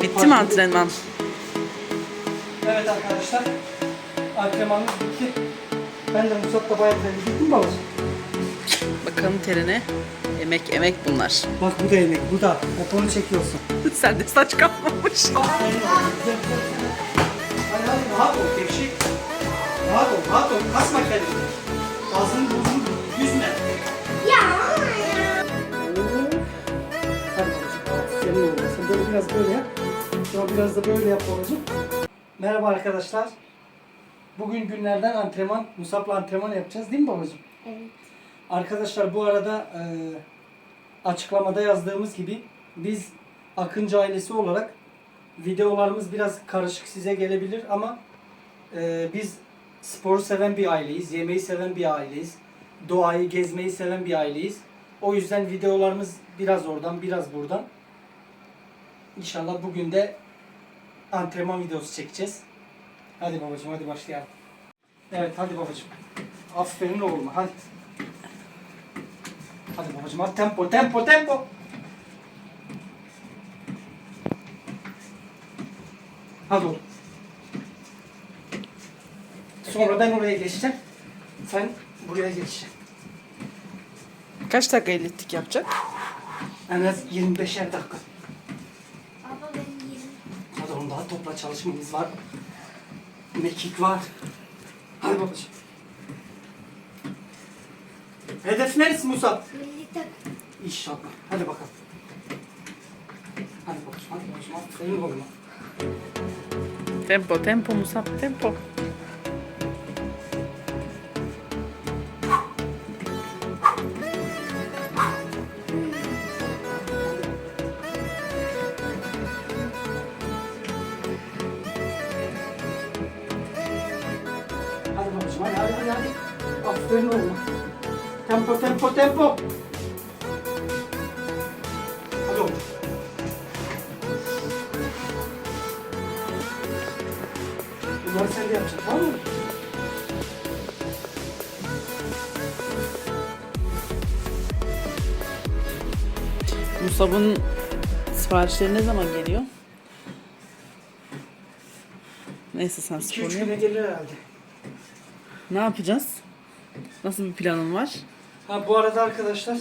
Bitti mi antrenman? Evet arkadaşlar. Antrenmanımız bitti. Ben de Musab'la bayağı bir gittim babacığım? Bakalım terine. Emek emek bunlar. Bak bu da yemek, bu da. Hep onu çekiyorsun. Sen de saç kalmamış. Hadi hadi rahat ol, gevşek. Rahat ol, rahat ol. Kasma kendini. Biraz da böyle yap babacığım. Merhaba arkadaşlar. Bugün günlerden antrenman, Musab'la antrenman yapacağız değil mi babacığım? Evet. Arkadaşlar bu arada e, açıklamada yazdığımız gibi biz Akıncı ailesi olarak videolarımız biraz karışık size gelebilir ama e, biz sporu seven bir aileyiz, yemeği seven bir aileyiz, doğayı gezmeyi seven bir aileyiz. O yüzden videolarımız biraz oradan biraz buradan. İnşallah bugün de antrenman videosu çekeceğiz. Hadi babacığım hadi başlayalım. Evet hadi babacığım. Aferin oğluma hadi. Hadi babacığım hadi tempo tempo tempo. Hadi oğlum. Sonra ben oraya geçeceğim. Sen buraya geçeceksin. Kaç dakika elittik yapacak? En az 25'er dakika. Topla çalışmamız var. Mekik var. Hadi babacığım. Hedef neresi Musa? Milli takım. İnşallah. Hadi bakalım. Hadi babacığım, hadi babacığım. Aferin oğluma. Tempo tempo Musab tempo. Aferin oğluma. Tempo, tempo, tempo. Oğlum. Bunları sen de yapacaksın, tamam mı? Musab'ın siparişleri ne zaman geliyor? Neyse sen 2-3 sporunu yap. güne gelir herhalde. Ne yapacağız? Nasıl bir planın var? Ha bu arada arkadaşlar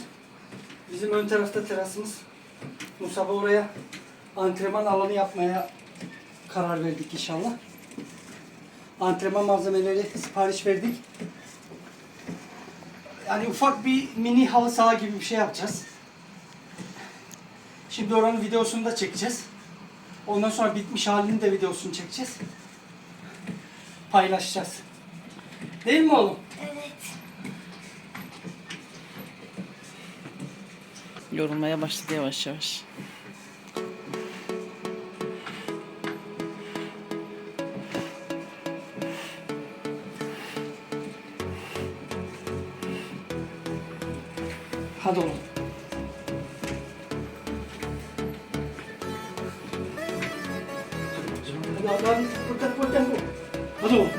bizim ön tarafta terasımız. Musab'a oraya antrenman alanı yapmaya karar verdik inşallah. Antrenman malzemeleri sipariş verdik. Yani ufak bir mini halı saha gibi bir şey yapacağız. Şimdi oranın videosunu da çekeceğiz. Ondan sonra bitmiş halinin de videosunu çekeceğiz. Paylaşacağız. Değil mi oğlum? Evet. Yorulmaya başladı yavaş yavaş. Hadi oğlum. Hadi hadi. Buradan buradan bu. Hadi oğlum.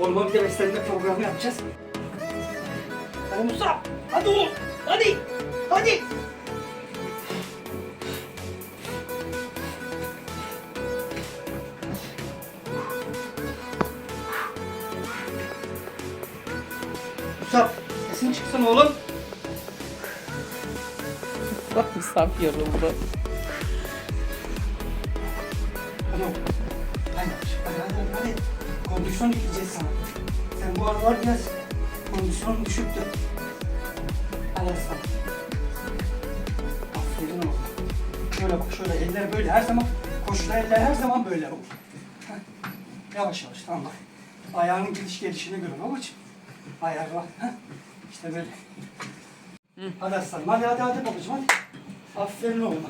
Oğluma bir de beslenme programı yapacağız. Musa. Hadi oğlum. Hadi. Hadi. Musa. Sesin çıksın oğlum. Bak Musab yoruldu. Oğlum. Hadi hadi hadi. Kondisyon yükleyeceğiz sana. Sen bu aralar biraz kondisyonun düşüktü. Aslan. Aferin oğlum. Şöyle bak şöyle eller böyle her zaman koşuda eller her zaman böyle olur. Yavaş yavaş tamam bak. Ayağının gidiş gelişini gör babacığım. Ayarla. Heh. İşte böyle. Hadi aslanım hadi hadi hadi babacığım hadi. Aferin oğlum.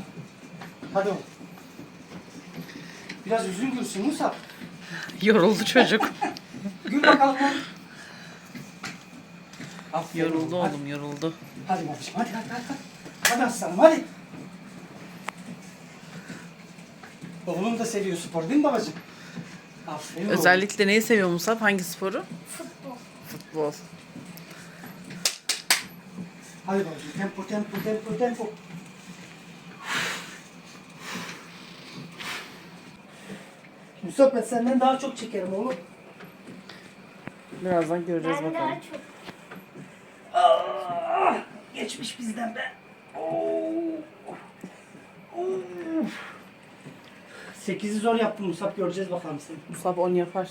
Hadi oğlum. Biraz üzgün gülsün Musa. Yoruldu çocuk. Gül bakalım. Aferin. Yoruldu hadi. oğlum yoruldu. Hadi babacığım hadi hadi hadi. Hadi aslanım hadi. Oğlum da seviyor spor değil mi babacığım? Aferin Özellikle oğlum. neyi seviyor Musab? Hangi sporu? Futbol. Futbol. Hadi babacığım tempo tempo tempo tempo. Musab senden daha çok çekerim oğlum. Birazdan göreceğiz ben bakalım. Ben daha çok Geçmiş bizden be. Oo. Zor yaptın Musab göreceğiz bakalım seni. Musab 10 yapar.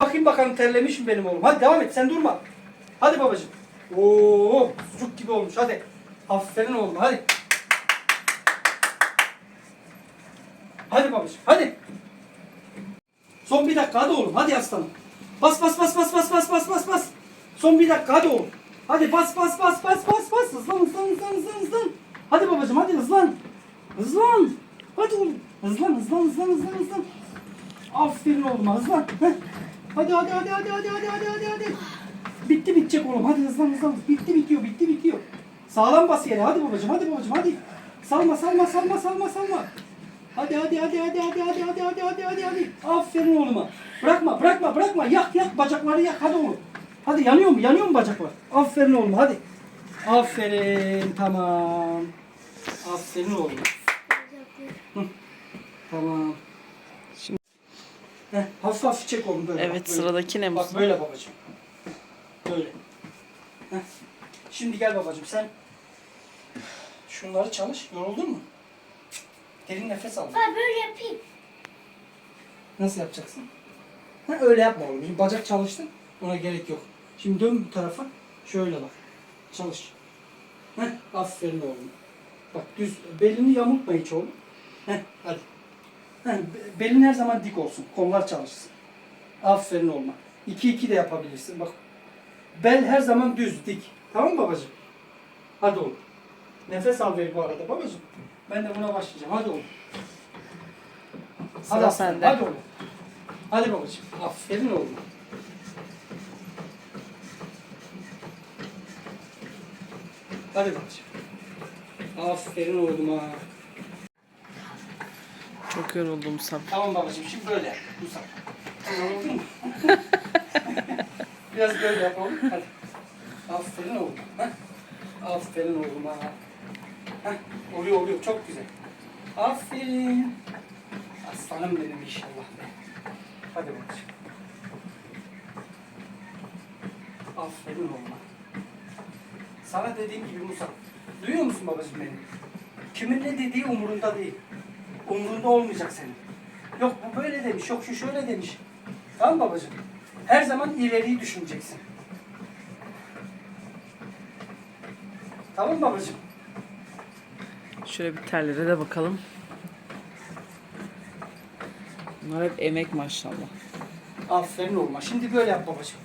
Bakayım bakalım terlemiş mi benim oğlum. Hadi devam et sen durma. Hadi babacığım. Oo, sucuk gibi olmuş hadi. Aferin oğlum hadi. Hadi babacığım hadi. Son bir dakika hadi oğlum hadi aslanım. Bas bas bas bas bas bas bas bas bas. Son bir dakika hadi oğlum. Hadi bas bas bas bas bas bas. Hızlan hızlan hızlan hızlan hızlan. Hadi babacığım hadi hızlan. Hızlan. Hadi oğlum. Hızlan hızlan hızlan hızlan hızlan. Aferin oğlum hızlan. Heh. Hadi hadi hadi hadi hadi hadi hadi hadi hadi. Bitti bitecek oğlum. Hadi hızlan hızlan. Bitti bitiyor bitti bitiyor. Sağlam bas yere. Hadi babacığım hadi babacığım hadi. Salma salma salma salma salma. Hadi hadi hadi hadi hadi hadi hadi hadi hadi hadi hadi. Aferin oğluma. Bırakma bırakma bırakma. Yak yak bacakları yak hadi oğlum. Hadi yanıyor mu? Yanıyor mu bacaklar? Aferin oğlum hadi. Aferin tamam. Aferin oğlum. Tamam. Şimdi- Heh, hafif hafif çek oğlum böyle. bak, Evet böyle. sıradaki ne Bak böyle babacığım. Böyle. Heh. Şimdi gel babacığım sen şunları çalış. Yoruldun mu? Derin nefes al. Ben böyle yapayım. Nasıl yapacaksın? Ha, öyle yapma oğlum. Şimdi bacak çalıştın. Ona gerek yok. Şimdi dön bu tarafa. Şöyle bak. Çalış. Heh, aferin oğlum. Bak düz. Belini yamultma hiç oğlum. Heh, hadi. Heh, be- belin her zaman dik olsun. Kollar çalışsın. Aferin oğlum. 2-2 de yapabilirsin. Bak. Bel her zaman düz, dik. Tamam mı babacığım? Hadi oğlum. Nefes al ver bu arada babacığım. Ben de buna başlayacağım. Hadi oğlum. Sıra aferin, sende. Hadi oğlum. Hadi babacığım. Aferin oğlum. Hadi babacığım. Aferin oğluma. Çok yoruldum Musab. Tamam babacığım şimdi böyle. Yoruldun mu? Biraz böyle yapalım. Hadi. Aferin oğlum. Heh. Aferin oğluma. Heh. Oluyor oluyor. Çok güzel. Aferin. Aslanım benim inşallah. be. Hadi babacığım. Aferin oğluma. Sana dediğim gibi Musa. Duyuyor musun babacığım beni? Kimin ne dediği umurunda değil. Umurunda olmayacak senin. Yok bu böyle demiş, yok şu şöyle demiş. Tamam babacığım? Her zaman ileriyi düşüneceksin. Tamam babacığım? Şöyle bir terlere de bakalım. Bunlar hep emek maşallah. Aferin oğluma. Şimdi böyle yap babacığım.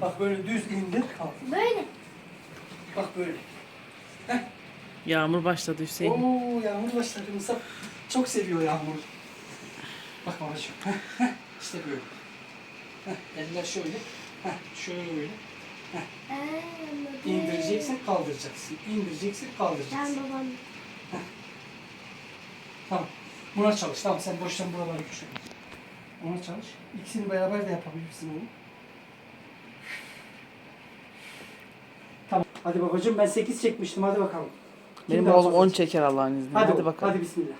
Bak böyle düz indir, kalk. Böyle. Bak böyle. Yağmur başladı Hüseyin. Oo yağmur başladı. Musa çok seviyor yağmur. Bak babacığım. Heh, heh. işte böyle. Heh, eller şöyle. Heh, şöyle. Ee, anladım. İndireceksin, kaldıracaksın. İndireceksin, Ben kaldıracaksın. babam. Tamam. Buna çalış. Tamam sen boştan buraları güçlen. Ona çalış. İkisini beraber de yapabilirsin oğlum. Tamam. Hadi babacığım ben 8 çekmiştim. Hadi bakalım. Kim Benim daha oğlum fazla 10 çek- çeker Allah'ın izniyle. Hadi, Hadi, oğlum, bakalım. Hadi bismillah.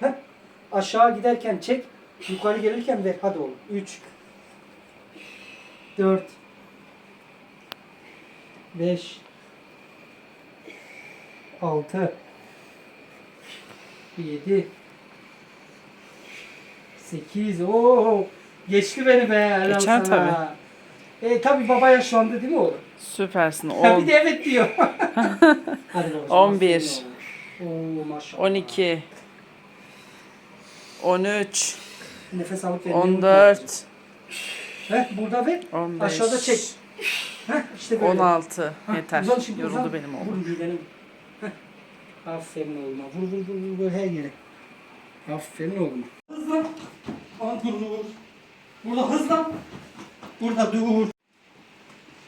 Heh. Aşağı giderken çek. Yukarı gelirken ver. Hadi oğlum. 3 4 5 6 7 8 Oo geçti beni be. helal Geçer sana. E tabi baba yaşlandı değil mi oğlum? Süpersin. Ha, 10, bir de evet diyor. Hadi babacığım. 11. aferin oğlum. Oo maşallah. 12 13 Nefes alıp vermeyi unutma. 14 Heh, burada ver. 15 Aşağıda çek. Heh, işte böyle. 16 Heh, yeter. uzan şimdi, Yoruldu uzan. benim oğlum. Vur midene. Aferin oğluma. Vur vur vur vur, vur her yere. Aferin oğluma. Hızlan. Aman dur. Burada hızlan. Burada dur.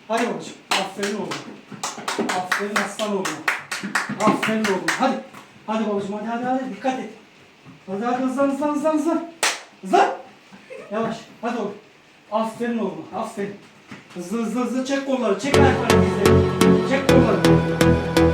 Hadi babacığım. Aferin oğlum. Aferin aslan oğlum. Aferin oğlum. Hadi. Hadi babacığım hadi hadi hadi dikkat et. Hadi hadi hızlan hızlan hızlan hızlan. Hızlan. Yavaş. Hadi oğlum. Aferin oğlum. Aferin. Hızlı hızlı hızlı çek kolları. Çek ayakları dizleri. Çek kolları.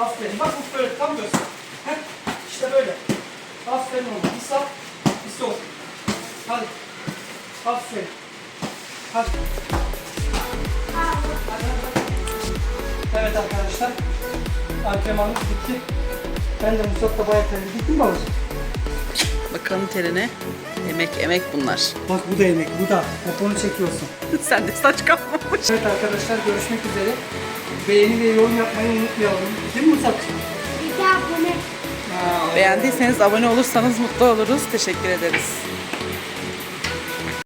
Aferin. Bak bu böyle tam göster. Heh. İşte böyle. Aferin oğlum. Bir sağ. Bir sol. Hadi. Aferin. Hadi. Evet arkadaşlar. Antrenmanımız bitti. Ben de Musab da bayağı terledim. Bitti mi babacığım? Bakalım terine. Emek emek bunlar. Bak bu da yemek, bu da. Hep onu çekiyorsun. Sen de saç kalmamış. Evet arkadaşlar görüşmek üzere. Beğeni ve yorum yapmayı unutmayalım. Değil mi Musab'cığım? Bir daha bunu. Beğendiyseniz abone olursanız mutlu oluruz. Teşekkür ederiz.